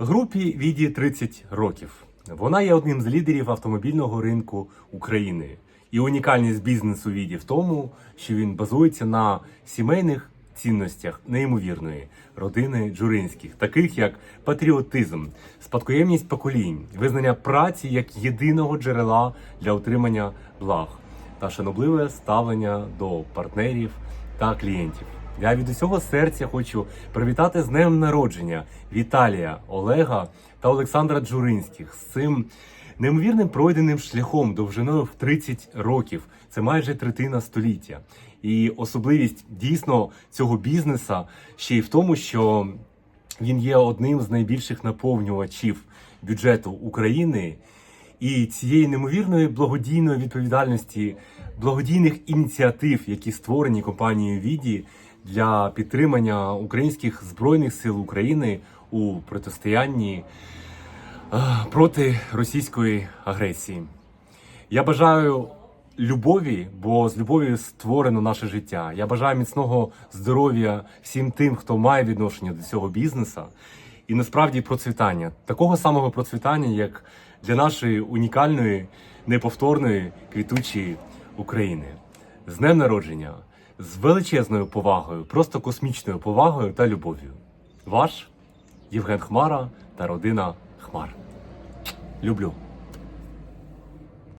Групі Віді 30 років. Вона є одним з лідерів автомобільного ринку України. І унікальність бізнесу Віді в тому, що він базується на сімейних цінностях неймовірної родини Джуринських, таких як патріотизм, спадкоємність поколінь, визнання праці як єдиного джерела для отримання благ та шанобливе ставлення до партнерів та клієнтів. Я від усього серця хочу привітати з днем народження Віталія, Олега та Олександра Джуринських з цим неймовірним пройденим шляхом довжиною в 30 років. Це майже третина століття. І особливість дійсно цього бізнеса ще й в тому, що він є одним з найбільших наповнювачів бюджету України і цієї неймовірної благодійної відповідальності, благодійних ініціатив, які створені компанією Віді для підтримання українських збройних сил України у протистоянні е, проти російської агресії. Я бажаю любові, бо з любов'ю створено наше життя. Я бажаю міцного здоров'я всім тим, хто має відношення до цього бізнесу, і насправді процвітання, такого самого процвітання, як для нашої унікальної, неповторної квітучої України. З днем народження, з величезною повагою, просто космічною повагою та любов'ю. Ваш Євген Хмара та родина Хмар. Люблю.